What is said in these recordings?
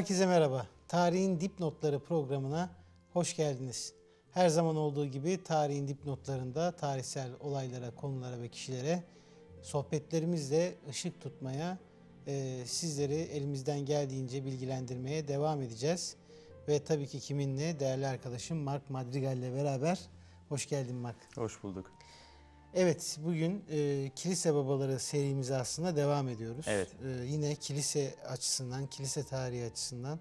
Herkese merhaba. Tarihin Dipnotları programına hoş geldiniz. Her zaman olduğu gibi tarihin dipnotlarında tarihsel olaylara, konulara ve kişilere sohbetlerimizle ışık tutmaya, e, sizleri elimizden geldiğince bilgilendirmeye devam edeceğiz. Ve tabii ki kiminle? Değerli arkadaşım Mark Madrigal ile beraber. Hoş geldin Mark. Hoş bulduk. Evet, bugün e, kilise babaları serimize aslında devam ediyoruz. Evet. E, yine kilise açısından, kilise tarihi açısından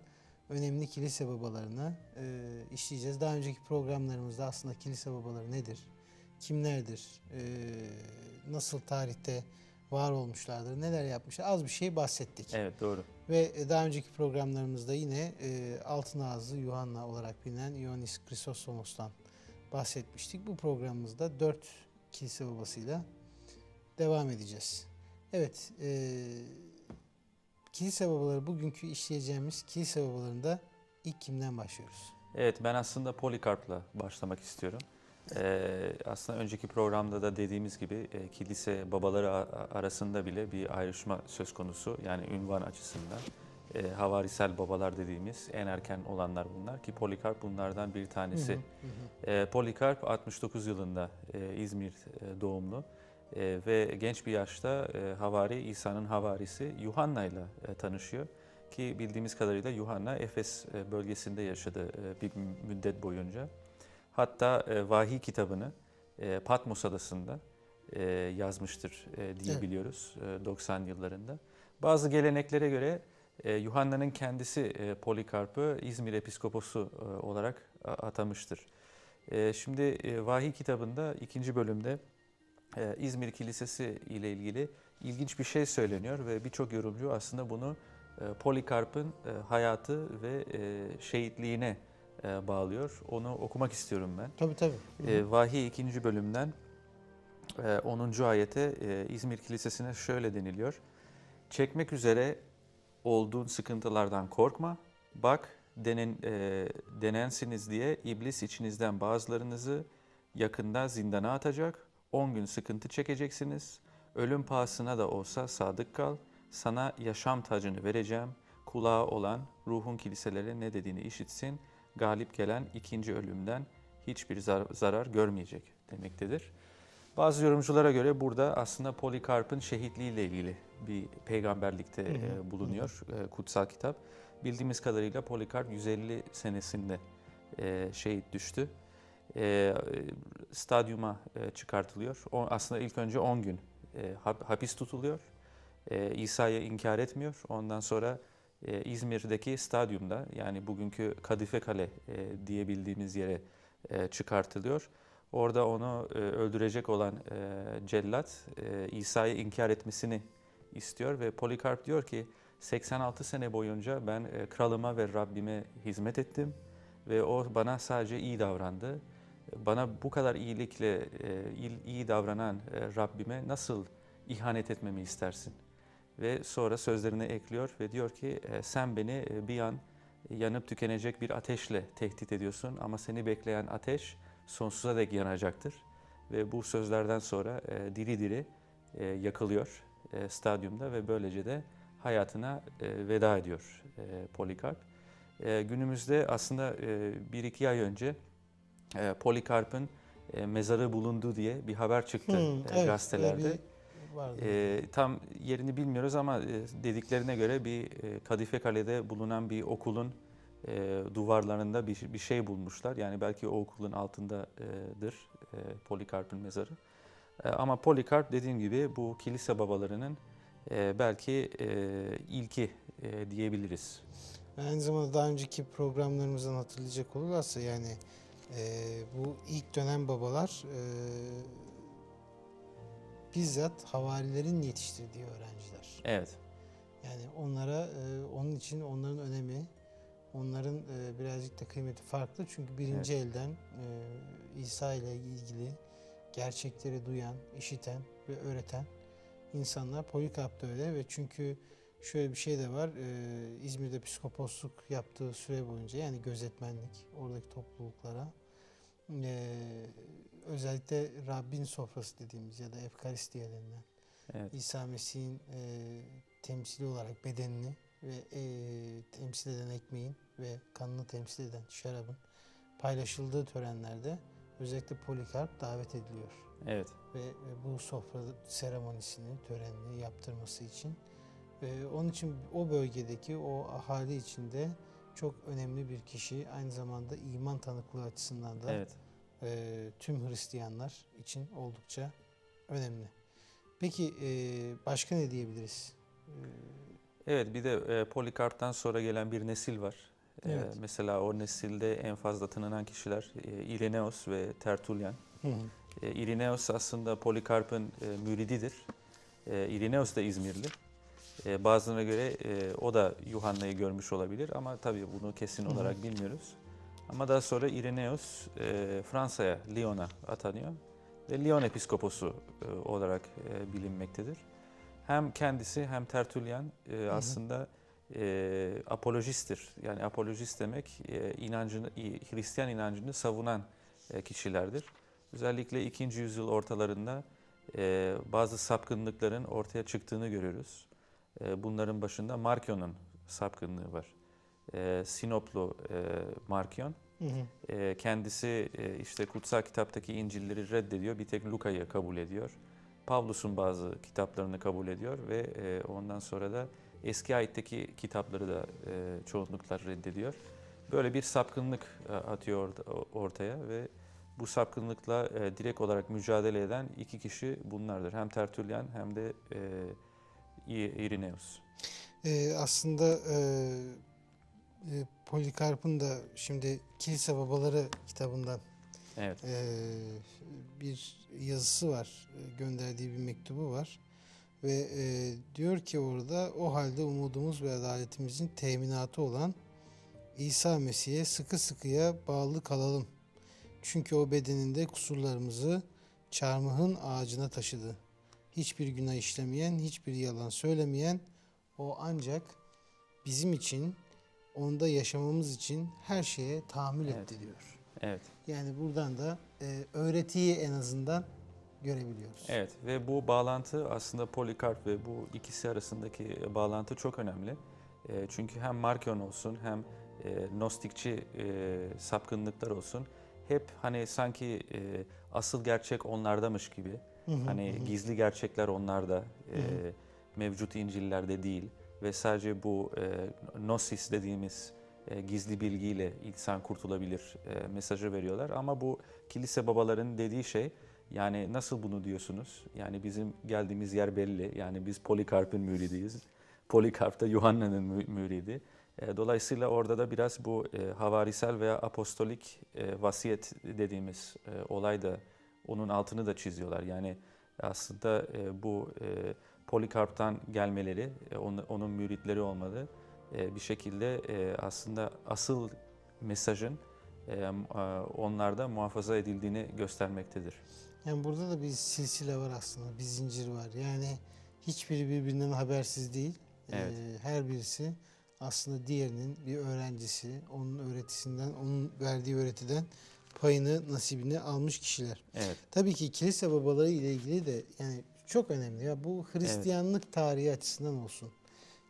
önemli kilise babalarını e, işleyeceğiz. Daha önceki programlarımızda aslında kilise babaları nedir, kimlerdir, e, nasıl tarihte var olmuşlardır, neler yapmışlar az bir şey bahsettik. Evet doğru. Ve daha önceki programlarımızda yine e, Altın Ağzı Yuhanna olarak bilinen Ioannis Chrysostomos'tan bahsetmiştik. Bu programımızda dört kilise babasıyla devam edeceğiz. Evet, e, kilise babaları bugünkü işleyeceğimiz kilise babalarında ilk kimden başlıyoruz? Evet ben aslında Polikarp'la başlamak istiyorum. Ee, aslında önceki programda da dediğimiz gibi e, kilise babaları arasında bile bir ayrışma söz konusu. Yani ünvan açısından. E, havarisel babalar dediğimiz en erken olanlar bunlar ki Polikarp bunlardan bir tanesi. Hı hı, hı. E, Polikarp 69 yılında e, İzmir e, doğumlu E, ve genç bir yaşta e, havari İsa'nın havarisi Yuhanna ile e, tanışıyor. Ki bildiğimiz kadarıyla Yuhanna Efes e, bölgesinde yaşadı e, bir müddet boyunca. Hatta e, vahiy kitabını e, Patmos adasında e, yazmıştır e, diye Evet. biliyoruz e, 90 yıllarında. Bazı geleneklere göre e, Yuhanna'nın kendisi e, Polikarp'ı İzmir Episkoposu e, olarak atamıştır. E, şimdi e, Vahiy kitabında ikinci bölümde e, İzmir Kilisesi ile ilgili ilginç bir şey söyleniyor ve birçok yorumcu aslında bunu e, Polikarp'ın e, hayatı ve e, şehitliğine e, bağlıyor. Onu okumak istiyorum ben. Tabii tabii. E, Vahiy 2. bölümden e, 10. ayete İzmir Kilisesi'ne şöyle deniliyor. Çekmek üzere olduğun sıkıntılardan korkma. Bak denen, e, denensiniz diye iblis içinizden bazılarınızı yakında zindana atacak. 10 gün sıkıntı çekeceksiniz. Ölüm pahasına da olsa sadık kal. Sana yaşam tacını vereceğim. Kulağı olan ruhun kiliselere ne dediğini işitsin. Galip gelen ikinci ölümden hiçbir zar- zarar görmeyecek demektedir. Bazı yorumculara göre burada aslında Polikarp'ın şehitliğiyle ilgili bir peygamberlikte e, bulunuyor e, kutsal kitap. Bildiğimiz kadarıyla Polikarp 150 senesinde e, şehit düştü. E, stadyuma e, çıkartılıyor. O, aslında ilk önce 10 gün e, hap- hapis tutuluyor. E, İsa'yı inkar etmiyor. Ondan sonra e, İzmir'deki stadyumda yani bugünkü Kadife Kale e, diyebildiğimiz yere e, çıkartılıyor. Orada onu e, öldürecek olan e, cellat e, İsa'yı inkar etmesini istiyor ve Polikarp diyor ki 86 sene boyunca ben e, kralıma ve Rabbime hizmet ettim ve o bana sadece iyi davrandı. Bana bu kadar iyilikle e, iyi- davranan e, Rabbime nasıl ihanet etmemi istersin? Ve sonra sözlerine ekliyor ve diyor ki e, sen beni e, bir an yanıp tükenecek bir ateşle tehdit ediyorsun ama seni bekleyen ateş sonsuza dek yanacaktır. Ve bu sözlerden sonra e, diri diri e, yakılıyor e, stadyumda ve böylece de hayatına e, veda ediyor e, Polikarp. E, günümüzde aslında e, bir iki ay önce e, Polikarp'ın e, mezarı bulundu diye bir haber çıktı Hı, e, evet, gazetelerde. vardı. E, tam yerini bilmiyoruz ama e, dediklerine göre bir e, Kadife Kale'de bulunan bir okulun e, duvarlarında bir, bir şey bulmuşlar. Yani belki o okulun altındadır e, Polikarp'ın mezarı. E, ama Polikarp dediğim gibi bu kilise babalarının e, belki e, ilki e, diyebiliriz. Aynı zamanda daha önceki programlarımızdan hatırlayacak olurlarsa yani e, bu ilk dönem babalar e, bizzat havarilerin yetiştirdiği öğrenciler. Evet, Yani onlara e, onun için onların önemi, onların e, birazcık da kıymeti farklı. Çünkü birinci elden e, İsa ile ilgili gerçekleri duyan, işiten ve öğreten insanlar Polikarp da öyle ve çünkü şöyle bir şey de var. e, İzmir'de psikoposluk yaptığı süre boyunca yani gözetmenlik oradaki topluluklara e, özellikle Rabbin sofrası dediğimiz ya da Efkaristiye denilen evet, İsa Mesih'in e, temsili olarak bedenini ve e, temsil eden ekmeğin ve kanını temsil eden şarabın paylaşıldığı törenlerde özellikle Polikarp davet ediliyor Evet. ve e, bu sofra seremonisini, törenini yaptırması için. E, onun için o bölgedeki o ahali içinde çok önemli bir kişi. Aynı zamanda iman tanıklığı açısından da Evet. e, tüm Hristiyanlar için oldukça önemli. Peki e, başka ne diyebiliriz? E, Evet bir de e, Polikarp'tan sonra gelen bir nesil var. E, Evet. mesela o nesilde en fazla tanınan kişiler e, Ireneos ve Tertullian. hı hı, E, Ireneos aslında Polikarp'ın e, mürididir. E, Ireneos da İzmirli. E, bazılarına göre e, o da Yuhanna'yı görmüş olabilir ama tabii bunu kesin Hı hı. olarak bilmiyoruz. Ama daha sonra Ireneos e, Fransa'ya, Lyon'a atanıyor ve Lyon episkoposu e, olarak e, bilinmektedir. Hem kendisi hem Tertullian e, aslında e, apolojisttir. Yani apolojist demek e, inancını, Hristiyan inancını savunan e, kişilerdir. Özellikle 2. yüzyıl ortalarında e, bazı sapkınlıkların ortaya çıktığını görüyoruz. E, bunların başında Markion'un sapkınlığı var. E, Sinoplu e, Markion. hı hı. E, kendisi e, işte kutsal kitaptaki İncil'leri reddediyor. Bir tek Luka'yı kabul ediyor. Pavlus'un bazı kitaplarını kabul ediyor ve e, ondan sonra da eski ayetteki kitapları da e, çoğunlukla reddediyor. Böyle bir sapkınlık e, atıyor orta- ortaya ve bu sapkınlıkla e, direkt olarak mücadele eden iki kişi bunlardır. Hem Tertullian hem de e, İ- Irenaeus. E, aslında e, e, Polikarp'ın da şimdi Kilise Babaları kitabından Evet, e, bir yazısı var, e, gönderdiği bir mektubu var ve e, diyor ki orada o halde umudumuz ve adaletimizin teminatı olan İsa Mesih'e sıkı sıkıya bağlı kalalım. Çünkü o bedeninde kusurlarımızı çarmıhın ağacına taşıdı. Hiçbir günah işlemeyen, hiçbir yalan söylemeyen o ancak bizim için, onda yaşamamız için her şeye tahammül Evet. etti diyor. Evet. Yani buradan da e, öğretiyi en azından görebiliyoruz. Evet ve bu bağlantı aslında Polikarp ve bu ikisi arasındaki bağlantı çok önemli. E, çünkü hem Markion olsun hem e, Gnostikçi e, sapkınlıklar olsun hep hani sanki e, asıl gerçek onlardamış gibi. Hı hı, Hani hı gizli gerçekler onlarda, e, mevcut İncil'lerde değil ve sadece bu e, gnosis dediğimiz e, gizli bilgiyle insan kurtulabilir e, mesajı veriyorlar. Ama bu kilise babaların dediği şey yani nasıl bunu diyorsunuz? Yani bizim geldiğimiz yer belli. Yani biz Polikarp'ın müridiyiz. Polikarp da Yuhanna'nın mü- müridi. E, Dolayısıyla orada da biraz bu e, havarisel veya apostolik e, vasiyet dediğimiz e, olay da onun altını da çiziyorlar. Yani aslında e, bu e, Polikarp'tan gelmeleri, e, onun, müritleri olmalı e, bir şekilde e, aslında asıl mesajın e, onlarda muhafaza edildiğini göstermektedir. Yani burada da bir silsile var aslında, bir zincir var. Yani hiçbiri birbirinden habersiz değil. Evet. Her birisi aslında diğerinin bir öğrencisi, onun öğretisinden, onun verdiği öğretiden payını, nasibini almış kişiler. Evet, Tabii ki kilise babaları ile ilgili de yani çok önemli. Ya bu Hristiyanlık tarihi açısından olsun,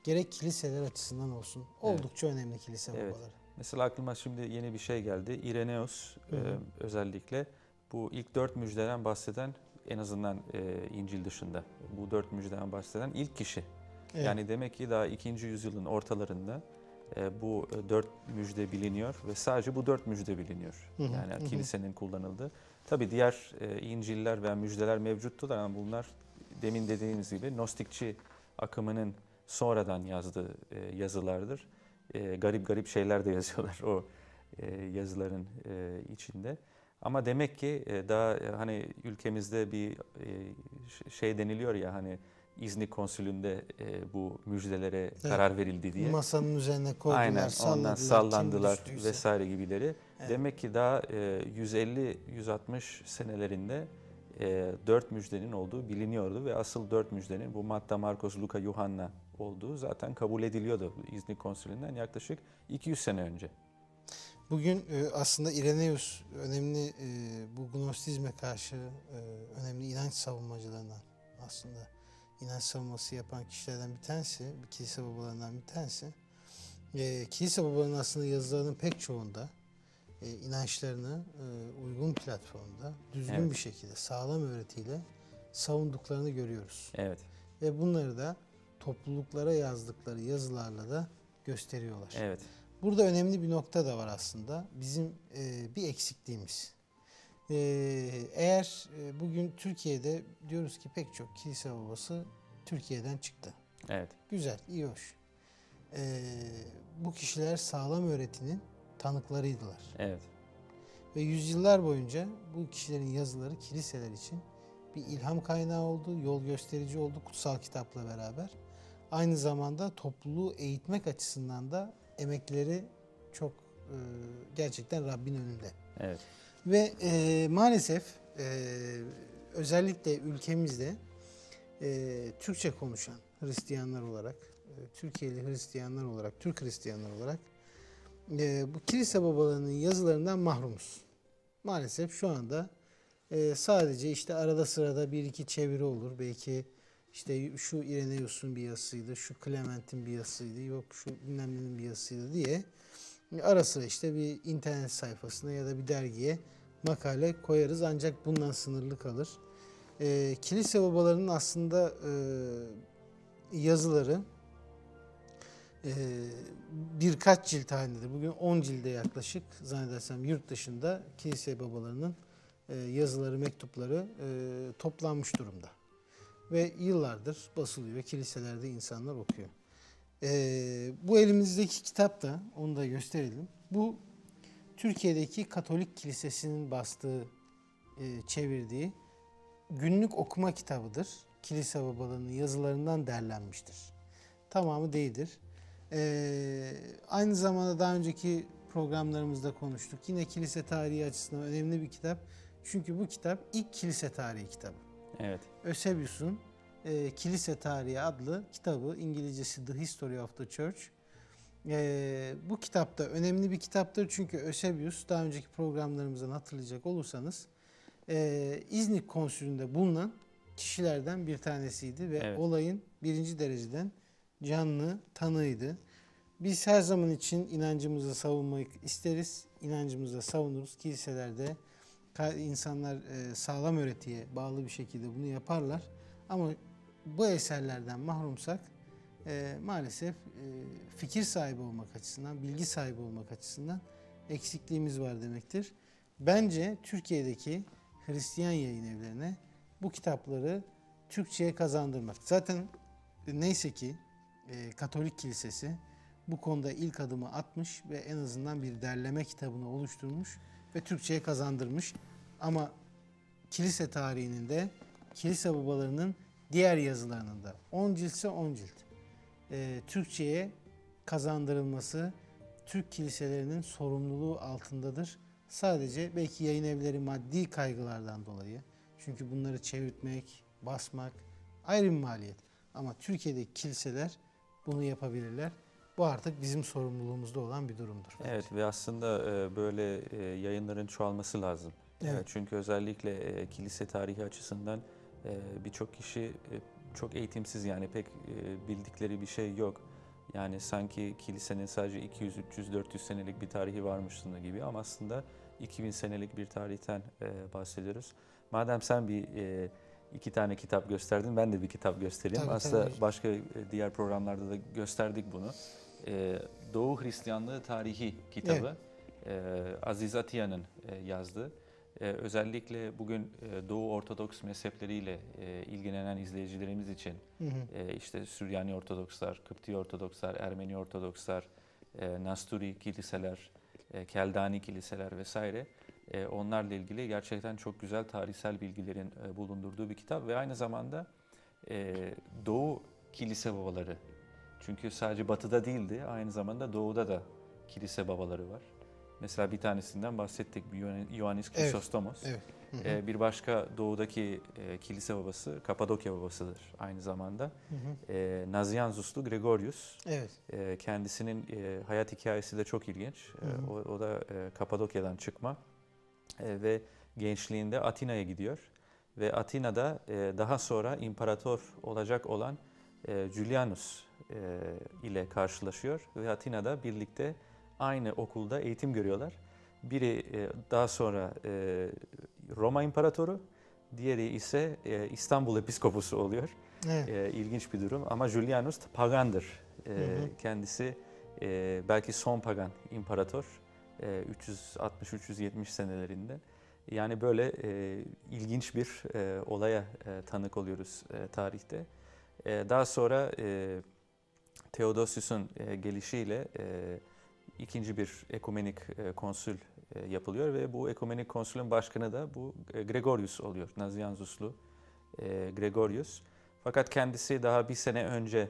gerek kiliseler açısından olsun Evet. oldukça önemli kilise Evet. babaları. mesela aklıma şimdi yeni bir şey geldi. Ireneus Hı hı. e, özellikle bu ilk dört müjdeden bahseden en azından e, İncil dışında bu dört müjdeden bahseden ilk kişi. Evet. Yani demek ki daha ikinci yüzyılın ortalarında e, bu e, dört müjde biliniyor ve sadece bu dört müjde biliniyor. Hı hı, Yani hı hı. kilisenin kullanıldığı. Tabi diğer e, İncil'ler veya müjdeler mevcuttular ama bunlar demin dediğiniz gibi Gnostikçi akımının sonradan yazdığı e, yazılardır. E, garip garip şeyler de yazıyorlar o e, yazıların e, içinde. Ama demek ki e, daha e, hani ülkemizde bir e, şey deniliyor ya hani İznik konsülünde e, bu müjdelere karar verildi diye. Masanın üzerine koydular, Aynen salladılar, ondan sallandılar vesaire gibileri. Evet. Demek ki daha e, 150-160 senelerinde e, dört müjdenin olduğu biliniyordu ve asıl dört müjdenin bu Matta, Markos, Luka, Yuhanna olduğu zaten kabul ediliyordu İznik konsülünden yaklaşık 200 sene önce. Bugün e, aslında Irenaeus önemli e, bu Gnostizme karşı e, önemli inanç savunmacılarından aslında. inanç savunması yapan kişilerden bir tanesi, bir kilise babalarından bir tanesi. Kilise babalarının aslında yazılarının pek çoğunda inançlarını uygun platformda, düzgün Evet. bir şekilde, sağlam öğretiyle savunduklarını görüyoruz. Evet, Ve bunları da topluluklara yazdıkları yazılarla da gösteriyorlar. evet, Burada önemli bir nokta da var aslında. Bizim e, bir eksikliğimiz. E, eğer e, bugün Türkiye'de diyoruz ki pek çok kilise babası Türkiye'den çıktı. evet, Güzel, iyi hoş. E, bu kişiler sağlam öğretinin tanıklarıydılar. evet, Ve yüzyıllar boyunca bu kişilerin yazıları kiliseler için bir ilham kaynağı oldu, yol gösterici oldu kutsal kitapla beraber. Aynı zamanda topluluğu eğitmek açısından da emekleri çok e, gerçekten Rabbin önünde. evet, Ve e, maalesef e, özellikle ülkemizde e, Türkçe konuşan Hristiyanlar olarak, e, Türkiye'li Hristiyanlar olarak, Türk Hristiyanlar olarak e, bu kilise babalarının yazılarından mahrumuz. Maalesef şu anda e, sadece işte arada sırada bir iki çeviri olur. Belki işte şu Irenaeus'un bir yazısıydı, şu Clement'in bir yazısıydı, yok şu bilmem bir yazısıydı diye ara sıra işte bir internet sayfasına ya da bir dergiye makale koyarız ancak bundan sınırlı kalır. E, kilise babalarının aslında e, yazıları e, birkaç cilt halindedir. Bugün 10 cilde yaklaşık zannedersem yurt dışında kilise babalarının e, yazıları, mektupları e, toplanmış durumda. Ve yıllardır basılıyor. Kiliselerde insanlar okuyor. E, bu elimizdeki kitap da onu da gösterelim. Bu Türkiye'deki Katolik Kilisesi'nin bastığı, e, çevirdiği günlük okuma kitabıdır. Kilise babalarının yazılarından derlenmiştir. Tamamı değildir. Ee, aynı zamanda daha önceki programlarımızda konuştuk. Yine kilise tarihi açısından önemli bir kitap. Çünkü bu kitap ilk kilise tarihi kitabı. Evet, Eusebius'un e, Kilise Tarihi adlı kitabı, İngilizcesi The History of the Church. E, bu kitapta önemli bir kitaptır çünkü Eusebius daha önceki programlarımızdan hatırlayacak olursanız e, İznik konsülünde bulunan kişilerden bir tanesiydi ve Evet. olayın birinci dereceden canlı tanığıydı. Biz her zaman için inancımızı savunmayı isteriz, inancımızı savunuruz. Kiliselerde insanlar e, sağlam öğretiye bağlı bir şekilde bunu yaparlar. Ama bu eserlerden mahrumsak e, maalesef e, fikir sahibi olmak açısından, bilgi sahibi olmak açısından eksikliğimiz var demektir. Bence Türkiye'deki Hristiyan yayın evlerine bu kitapları Türkçe'ye kazandırmak. Zaten neyse ki Katolik Kilisesi bu konuda ilk adımı atmış ve en azından bir derleme kitabını oluşturmuş ve Türkçe'ye kazandırmış. Ama kilise tarihinin de kilise babalarının diğer yazılarının da 10 ciltse 10 cilt e, Türkçe'ye kazandırılması Türk kiliselerinin sorumluluğu altındadır. Sadece belki yayın evleri maddi kaygılardan dolayı. Çünkü bunları çevirtmek, basmak ayrı bir maliyet. Ama Türkiye'deki kiliseler bunu yapabilirler. Bu artık bizim sorumluluğumuzda olan bir durumdur. evet ve aslında e, böyle e, yayınların çoğalması lazım. Evet. E, Çünkü özellikle e, kilise tarihi açısından e, birçok kişi e, çok eğitimsiz yani pek bildikleri bir şey yok. Yani sanki kilisenin sadece 200, 300, 400 senelik bir tarihi varmışsın gibi ama aslında 2000 senelik bir tarihten bahsediyoruz. Madem sen bir iki tane kitap gösterdin, ben de bir kitap göstereyim. Tabii, aslında tabii. başka diğer programlarda da gösterdik bunu. Doğu Hristiyanlığı Tarihi kitabı. E, Aziz Atiya'nın yazdığı. E, özellikle bugün e, Doğu Ortodoks mezhepleriyle e, ilgilenen izleyicilerimiz için Hı hı. e, işte Süryani Ortodokslar, Kıpti Ortodokslar, Ermeni Ortodokslar, e, Nasturi kiliseler, e, Keldani kiliseler vesaire e, onlarla ilgili gerçekten çok güzel tarihsel bilgilerin e, bulundurduğu bir kitap ve aynı zamanda e, Doğu kilise babaları çünkü sadece batıda değildi aynı zamanda doğuda da kilise babaları var. Mesela bir tanesinden bahsettik Ioannis Evet, Chrysostomos. Evet. Hı hı. Ee, bir başka doğudaki e, kilise babası Kapadokya babasıdır aynı zamanda. Hı hı. E, Nazianzuslu Gregorius. Evet. E, kendisinin e, hayat hikayesi de çok ilginç. Hı hı. o, o da e, Kapadokya'dan çıkma ve gençliğinde Atina'ya gidiyor ve Atina'da daha sonra imparator olacak olan Julianus ile karşılaşıyor ve Atina'da birlikte aynı okulda eğitim görüyorlar. Biri e, daha sonra e, Roma İmparatoru, diğeri ise e, İstanbul Episkoposu oluyor. Evet. İlginç bir durum ama Julianus pagandır. Hı hı. Kendisi belki son pagan imparator e, 360-370 senelerinde. Yani böyle ilginç bir olaya tanık oluyoruz tarihte. Daha sonra Theodosius'un gelişiyle ikinci bir ekumenik e, konsül e, yapılıyor ve bu ekumenik konsülün başkanı da bu e, Gregorius oluyor. Nazianzuslu e, Gregorius. Fakat kendisi daha bir sene önce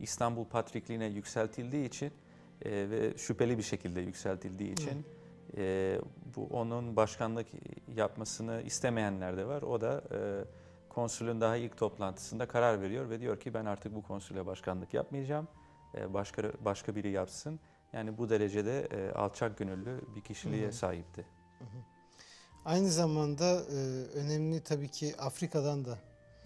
İstanbul Patrikliğine yükseltildiği için ve şüpheli bir şekilde yükseltildiği için e, bu onun başkanlık yapmasını istemeyenler de var. O da e, konsülün daha ilk toplantısında karar veriyor ve diyor ki ben artık bu konsüle başkanlık yapmayacağım. E, başka başka biri yapsın. Yani bu derecede e, alçak gönüllü bir kişiliğe Hı hı. sahipti. Aynı zamanda e, önemli tabii ki Afrika'dan da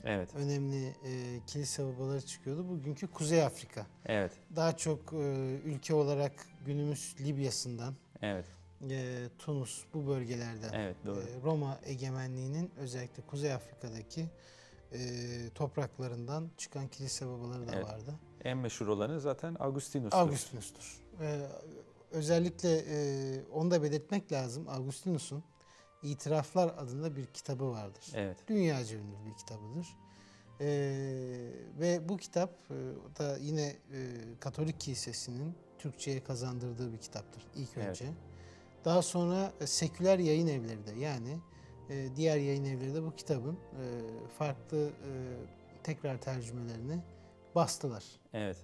Evet, önemli e, kilise babaları çıkıyordu. Bugünkü Kuzey Afrika. evet, Daha çok e, ülke olarak günümüz Libya'sından, evet, e, Tunus bu bölgelerden evet doğru. e, Roma egemenliğinin özellikle Kuzey Afrika'daki e, topraklarından çıkan kilise babaları da Evet. vardı. En meşhur olanı zaten Augustinus'tur. Augustinus'tur. E, özellikle e, onu da belirtmek lazım. Augustinus'un İtiraflar adında bir kitabı vardır. Evet, Dünyaca ünlü bir kitabıdır. E, ve bu kitap e, da yine e, Katolik Kilisesi'nin Türkçe'ye kazandırdığı bir kitaptır ilk Evet. önce. Daha sonra e, seküler yayın evleri de yani e, diğer yayın evleri de bu kitabın e, farklı e, tekrar tercümelerini bastılar. evet,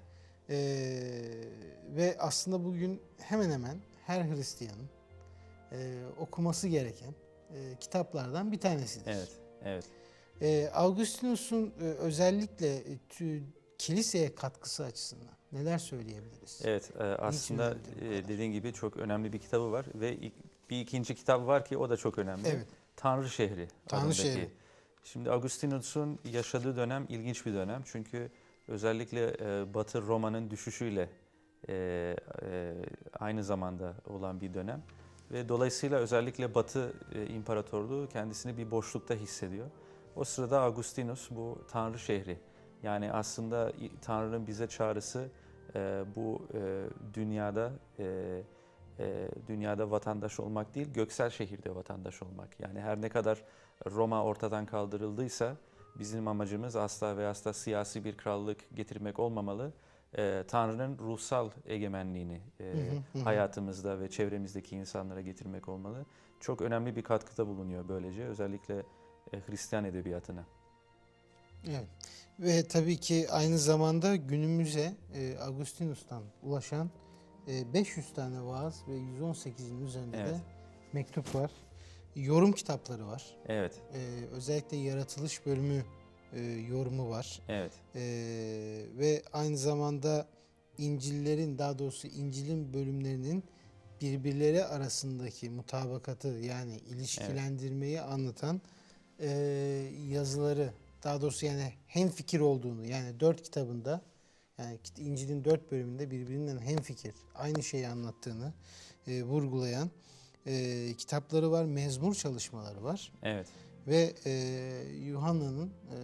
E, ve aslında bugün hemen hemen her Hristiyanın e, okuması gereken e, kitaplardan bir tanesidir. evet, evet. E, Augustinus'un e, özellikle e, tü- kiliseye katkısı açısından neler söyleyebiliriz? Evet, e, aslında e, dediğin gibi çok önemli bir kitabı var ve bir ikinci kitap var ki o da çok önemli. Evet. Tanrı Şehri. Tanrı adındaki. Şehri. Şimdi Augustinus'un yaşadığı dönem ilginç bir dönem çünkü özellikle e, Batı Roma'nın düşüşüyle e, e, aynı zamanda olan bir dönem ve dolayısıyla özellikle Batı e, İmparatorluğu kendisini bir boşlukta hissediyor. O sırada Augustinus bu Tanrı Şehri yani aslında Tanrı'nın bize çağrısı e, bu e, dünyada e, e, dünyada vatandaş olmak değil, göksel şehirde vatandaş olmak. Yani her ne kadar Roma ortadan kaldırıldıysa bizim amacımız asla ve asla siyasi bir krallık getirmek olmamalı. E, Tanrı'nın ruhsal egemenliğini e, Hı hı, hayatımızda ve çevremizdeki insanlara getirmek olmalı. Çok önemli bir katkıda bulunuyor böylece özellikle e, Hristiyan edebiyatına. Evet. Ve tabii ki aynı zamanda günümüze e, Augustinus'tan ulaşan e, 500 tane vaaz ve 118'in üzerinde Evet. de mektup var. Yorum kitapları var. Evet, E, özellikle yaratılış bölümü e, yorumu var. evet, E, ve aynı zamanda İncil'lerin daha doğrusu İncil'in bölümlerinin birbirleri arasındaki mutabakatı yani ilişkilendirmeyi anlatan e, yazıları daha doğrusu yani hem fikir olduğunu yani dört kitabında yani İncil'in dört bölümünde birbirinden hem fikir aynı şeyi anlattığını e, vurgulayan e, kitapları var, mezmur çalışmaları var evet, ve e, Yuhanna'nın e,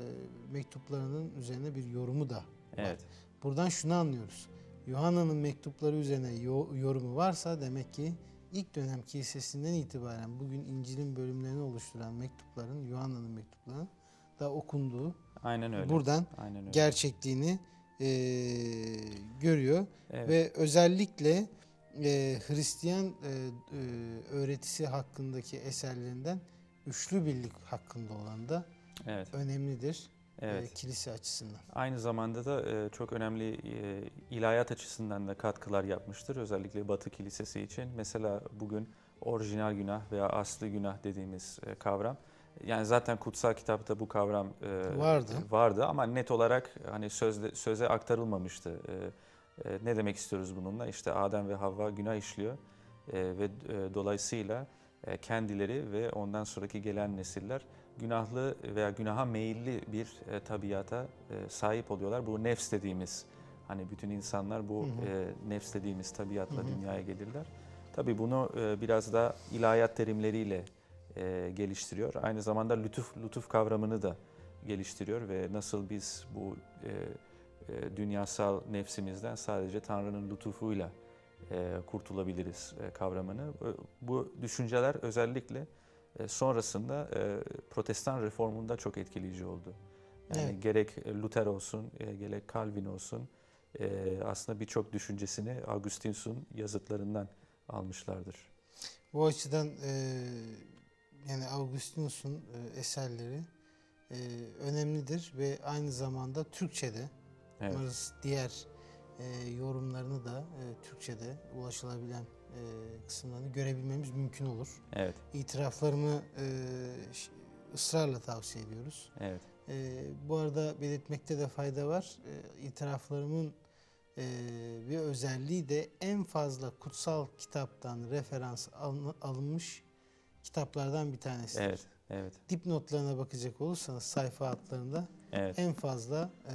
mektuplarının üzerine bir yorumu da var. evet, Buradan şunu anlıyoruz. Yuhanna'nın mektupları üzerine yo- yorumu varsa demek ki ilk dönem kilisesinden itibaren bugün İncil'in bölümlerini oluşturan mektupların, Yuhanna'nın mektuplarının da okunduğu aynen öyle. buradan Aynen öyle. gerçekliğini e, görüyor. Evet. Ve özellikle e, Hristiyan e, e, öğretisi hakkındaki eserlerinden üçlü birlik hakkında olan da evet, önemlidir evet. e, kilise açısından. Aynı zamanda da e, çok önemli e, ilahiyat açısından da katkılar yapmıştır. Özellikle Batı Kilisesi için. Mesela bugün orijinal günah veya aslı günah dediğimiz e, kavram. Yani zaten kutsal kitapta bu kavram e, Vardı. vardı ama net olarak hani sözde, söze aktarılmamıştı. E, e, ne demek istiyoruz bununla? İşte Adem ve Havva günah işliyor e, ve e, dolayısıyla e, kendileri ve ondan sonraki gelen nesiller günahlı veya günaha meyilli bir e, tabiata e, sahip oluyorlar. Bu nefs dediğimiz hani bütün insanlar bu Hı hı. e, nefs dediğimiz tabiatla Hı hı. dünyaya gelirler. Tabii bunu e, biraz da ilahiyat terimleriyle e, geliştiriyor. Aynı zamanda lütuf lütuf kavramını da geliştiriyor ve nasıl biz bu e, e, dünyasal nefsimizden sadece Tanrı'nın lütufuyla e, kurtulabiliriz e, kavramını. Bu düşünceler özellikle e, sonrasında e, Protestan reformunda çok etkileyici oldu. Yani Evet. gerek Luther olsun, e, gerek Calvin olsun e, aslında birçok düşüncesini Augustinus'un yazıtlarından almışlardır. Bu açıdan e, yani Augustinus'un e, eserleri e, önemlidir ve aynı zamanda Türkçe'de Evet, diğer e, yorumlarını da e, Türkçe'de ulaşılabilen e, kısımlarını görebilmemiz mümkün olur. evet, İtiraflarını e, ısrarla tavsiye ediyoruz. evet, E, bu arada belirtmekte de fayda var. E, itiraflarımın e, bir özelliği de en fazla kutsal kitaptan referans alın- alınmış kitaplardan bir tanesidir. evet, evet, Dipnotlarına bakacak olursanız sayfa altlarında evet. en fazla e,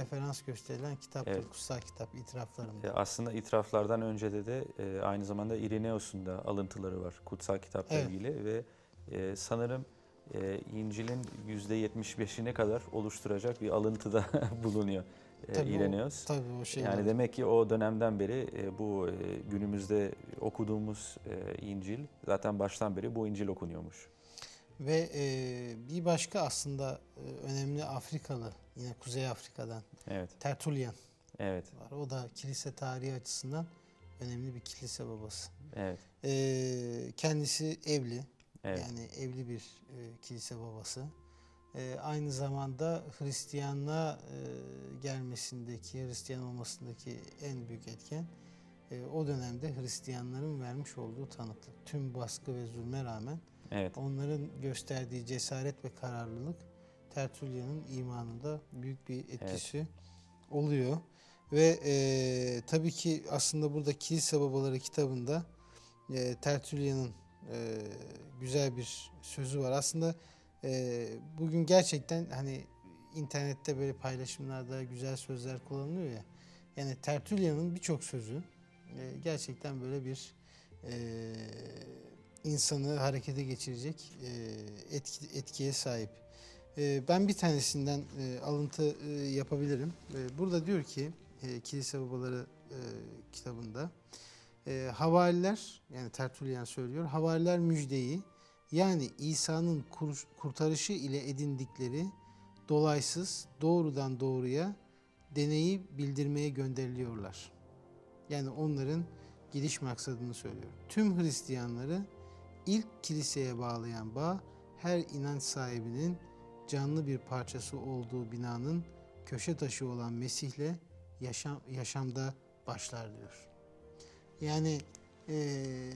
referans gösterilen kitaptır. Evet. Kutsal kitap itiraflarında. E, Aslında itiraflardan önce de de e, aynı zamanda Ireneus'un da alıntıları var kutsal kitapla Evet. ilgili ve e, sanırım e, İncil'in %75'ine kadar oluşturacak bir alıntıda bulunuyor e, Tabii o- Ireneus. Tabii o şeyler. Yani demek ki o dönemden beri e, bu e, günümüzde okuduğumuz e, İncil zaten baştan beri bu İncil okunuyormuş. Ve e, bir başka aslında e, önemli Afrikalı yine Kuzey Afrika'dan Evet, Tertullian evet, var. O da kilise tarihi açısından önemli bir kilise babası. evet, E, kendisi evli. evet, Yani evli bir e, kilise babası. E, aynı zamanda Hristiyanlığa e, gelmesindeki, Hristiyan olmasındaki en büyük etken e, o dönemde Hristiyanların vermiş olduğu tanıklık. Tüm baskı ve zulme rağmen evet, onların gösterdiği cesaret ve kararlılık Tertullian'ın imanında büyük bir etkisi oluyor. Ve e, tabii ki aslında burada Kilise Babaları kitabında e, Tertullian'ın e, güzel bir sözü var. Aslında e, bugün gerçekten hani internette böyle paylaşımlarda güzel sözler kullanılıyor ya. Yani Tertullian'ın birçok sözü e, gerçekten böyle bir e, insanı harekete geçirecek e, etki, etkiye sahip. E, ben bir tanesinden e, alıntı e, yapabilirim. E, burada diyor ki e, Kilise Babaları e, kitabında e, havariler yani Tertullian söylüyor havariler müjdeyi yani İsa'nın kur- kurtarışı ile edindikleri dolaysız doğrudan doğruya deneyi bildirmeye gönderiliyorlar. Yani onların gidiş maksadını söylüyor. Tüm Hristiyanları ilk kiliseye bağlayan bağ her inanç sahibinin canlı bir parçası olduğu binanın köşe taşı olan Mesih'le yaşam, yaşamda başlar diyor. Yani eee,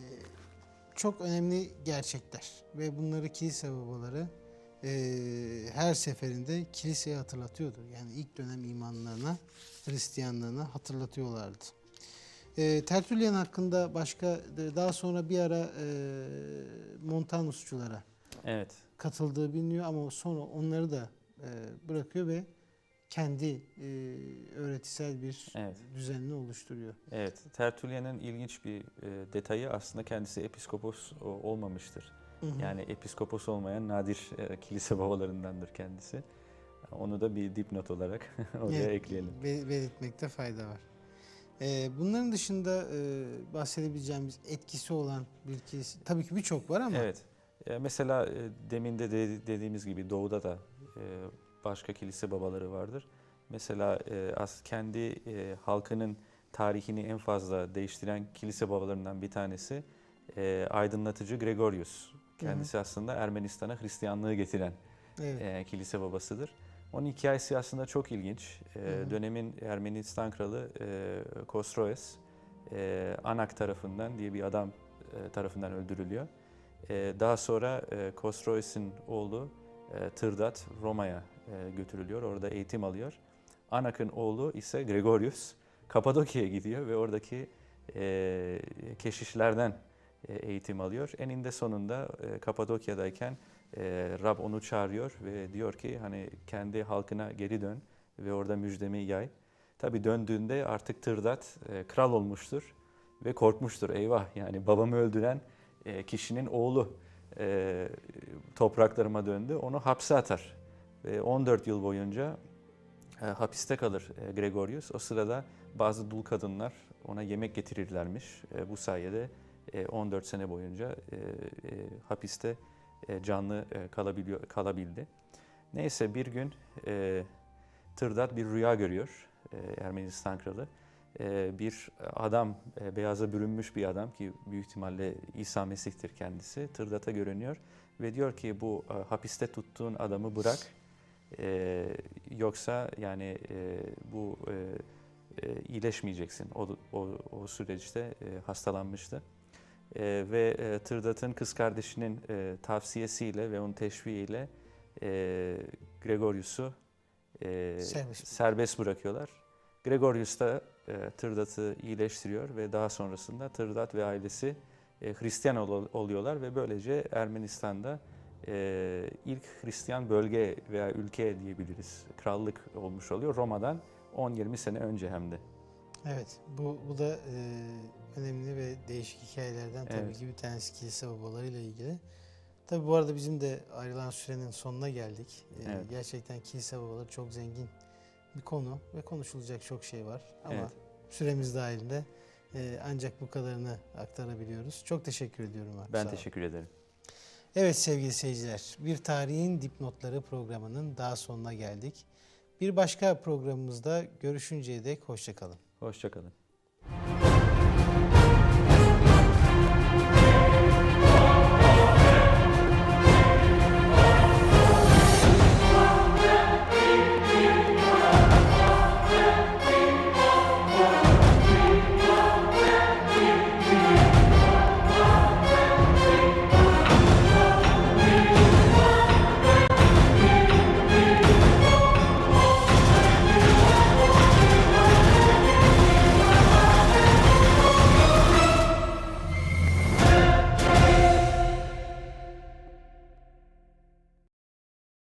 çok önemli gerçekler ve bunları kilise babaları eee, her seferinde kiliseye hatırlatıyordu. Yani ilk dönem imanlarına, Hristiyanlığına hatırlatıyorlardı. Eee Tertullian hakkında başka daha sonra bir ara eee Montanusçulara evet, katıldığı biliniyor ama sonra onları da eee, bırakıyor ve kendi eee, öğretisel bir evet. düzenini oluşturuyor. Evet, Tertullian'ın ilginç bir e, detayı aslında kendisi episkopos olmamıştır. Hı hı. Yani episkopos olmayan nadir e, kilise babalarındandır kendisi. Onu da bir dipnot olarak oraya Evet, ekleyelim. be- belirtmekte fayda var. Ee, bunların dışında e, bahsedebileceğimiz etkisi olan bir kilise, tabii ki birçok var ama Evet. Mesela e, demin de de- dediğimiz gibi doğuda da e, başka kilise babaları vardır. Mesela kendi halkının tarihini en fazla değiştiren kilise babalarından bir tanesi aydınlatıcı Gregorius. Kendisi aslında Ermenistan'a Hristiyanlığı getiren evet, kilise babasıdır. Onun hikayesi aslında çok ilginç. E, Hı hı. Dönemin Ermenistan kralı e, Kosroes, e, Anak tarafından diye bir adam e, tarafından öldürülüyor. E, daha sonra e, Kosroes'in oğlu e, Tırdat Roma'ya e, götürülüyor. Orada eğitim alıyor. Anak'ın oğlu ise Gregorius Kapadokya'ya gidiyor ve oradaki e, keşişlerden eğitim alıyor. Eninde sonunda e, Kapadokya'dayken e, Rab onu çağırıyor ve diyor ki hani kendi halkına geri dön ve orada müjdemi yay. Tabi döndüğünde artık Tırdat e, kral olmuştur ve korkmuştur. Eyvah yani babamı öldüren e, kişinin oğlu e, topraklarıma döndü. Onu hapse atar. Ve 14 yıl boyunca e, hapiste kalır e, Gregorius. O sırada bazı dul kadınlar ona yemek getirirlermiş. E, bu sayede e, 14 sene boyunca e, e, hapiste canlı e, kalabiliyor, kalabildi. Neyse bir gün e, Tırdat bir rüya görüyor e, Ermenistan kralı. E, bir adam, e, beyaza bürünmüş bir adam ki büyük ihtimalle İsa Mesih'tir kendisi. Tırdat'a görünüyor ve diyor ki bu e, hapiste tuttuğun adamı bırak. E, yoksa yani e, bu e, e, iyileşmeyeceksin. O, o, o süreçte e, hastalanmıştı. E, ve e, Tırdat'ın kız kardeşinin e, tavsiyesiyle ve onun teşviğiyle e, Gregorius'u e, Serbest. serbest bırakıyorlar. Gregorius da e, Tırdat'ı iyileştiriyor ve daha sonrasında Tırdat ve ailesi e, Hristiyan ol- oluyorlar ve böylece Ermenistan'da e, ilk Hristiyan bölge veya ülke diyebiliriz. Krallık olmuş oluyor Roma'dan 10-20 sene önce hem de. Evet, bu, bu da e, önemli ve değişik hikayelerden tabii Evet. ki bir tanesi kilise babalarıyla ilgili. Tabii bu arada bizim de ayrılan sürenin sonuna geldik. E, Evet. Gerçekten kilise babaları çok zengin bir konu ve konuşulacak çok şey var. Ama Evet. süremiz dahilinde e, ancak bu kadarını aktarabiliyoruz. Çok teşekkür ediyorum abi. Ben teşekkür ederim. Evet sevgili seyirciler, Bir Tarihin Dipnotları programının daha sonuna geldik. Bir başka programımızda görüşünceye dek hoşçakalın. Hoşçakalın.